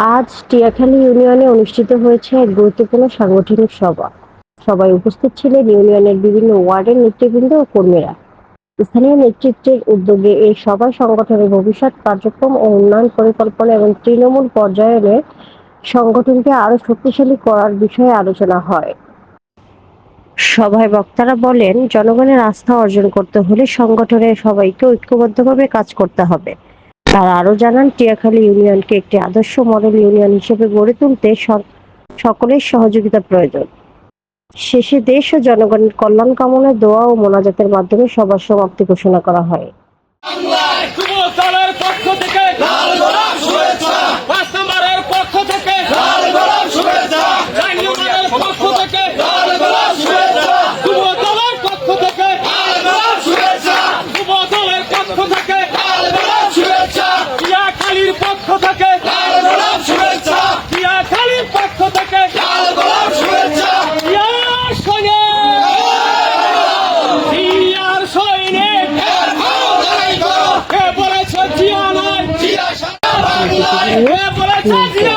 আজ টিয়াখালী ইউনিয়নে অনুষ্ঠিত হয়েছে এক গুরুত্বপূর্ণ সাংগঠনিক সভা। সবাই উপস্থিত ছিলেন ইউনিয়নের বিভিন্ন ওয়ার্ডের নেতৃবৃন্দ ও কর্মীরা। স্থানীয় নেতৃত্বের উদ্যোগে এই সভায় সংগঠনের ভবিষ্যৎ কার্যক্রম ও উন্নয়ন পরিকল্পনা এবং তৃণমূল পর্যায়ে সংগঠনকে আরও শক্তিশালী করার বিষয়ে আলোচনা হয়। সভায় বক্তারা বলেন, জনগণের আস্থা অর্জন করতে হলে সংগঠনের সবাইকে ঐক্যবদ্ধভাবে কাজ করতে হবে। তারা আরও জানান, টিয়াখালী ইউনিয়নকে একটি আদর্শ মডেল ইউনিয়ন হিসেবে গড়ে তুলতে সকলের সহযোগিতা প্রয়োজন। শেষে দেশ ও জনগণের কল্যাণ কামনায় দোয়া ও মোনাজাতের মাধ্যমে সবার সমাপ্তি ঘোষণা করা হয়। পক্ষ থেকে Ei, ei, ei,